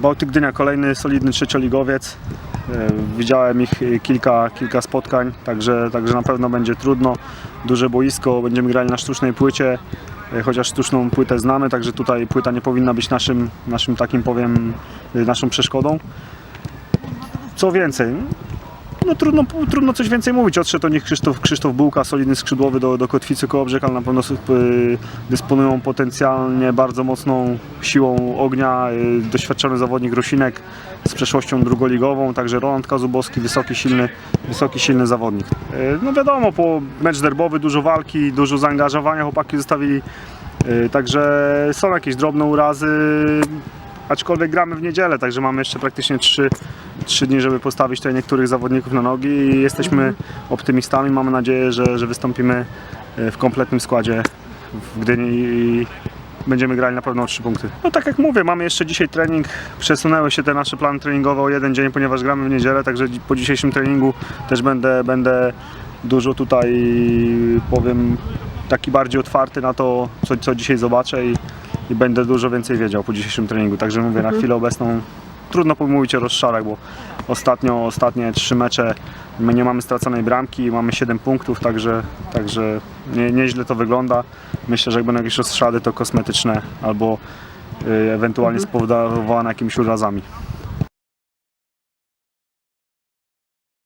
Bałtyk Gdynia, kolejny solidny trzecioligowiec. E, Widziałem ich e, kilka, kilka spotkań, także, także na pewno będzie trudno. Duże boisko, będziemy grali na sztucznej płycie, e, chociaż sztuczną płytę znamy, także tutaj płyta nie powinna być naszym, naszym takim powiem, naszą przeszkodą. Co więcej, no trudno, trudno coś więcej mówić. Odszedł o nich Krzysztof, Krzysztof Bułka, solidny skrzydłowy do, do Kotwicy Kołobrzeg, ale na pewno y, dysponują potencjalnie bardzo mocną siłą ognia. Y, doświadczony zawodnik Rosinek z przeszłością drugoligową, także Roland Kazubowski, wysoki, silny, wysoki, silny zawodnik. Y, no wiadomo, po mecz derbowy, dużo walki, dużo zaangażowania chłopaki zostawili, także są jakieś drobne urazy, aczkolwiek gramy w niedzielę, także mamy jeszcze praktycznie trzy, trzy dni, żeby postawić tutaj niektórych zawodników na nogi i jesteśmy optymistami. Mamy nadzieję, że, że wystąpimy e, w kompletnym składzie w Gdyni i będziemy grali na pewno o trzy punkty. No tak jak mówię, mamy jeszcze dzisiaj trening, przesunęły się te nasze plany treningowe o jeden dzień, ponieważ gramy w niedzielę, także po dzisiejszym treningu też będę, będę dużo tutaj, powiem, taki bardziej otwarty na to, co, co dzisiaj zobaczę i, i będę dużo więcej wiedział po dzisiejszym treningu. Także mówię, na chwilę obecną trudno pomówić o rozczarach, bo ostatnio, ostatnie trzy mecze my nie mamy straconej bramki, mamy 7 punktów, także, także nie, nieźle to wygląda. Myślę, że jak będą jakieś rozszady, to kosmetyczne albo y, ewentualnie spowodowane jakimiś urazami.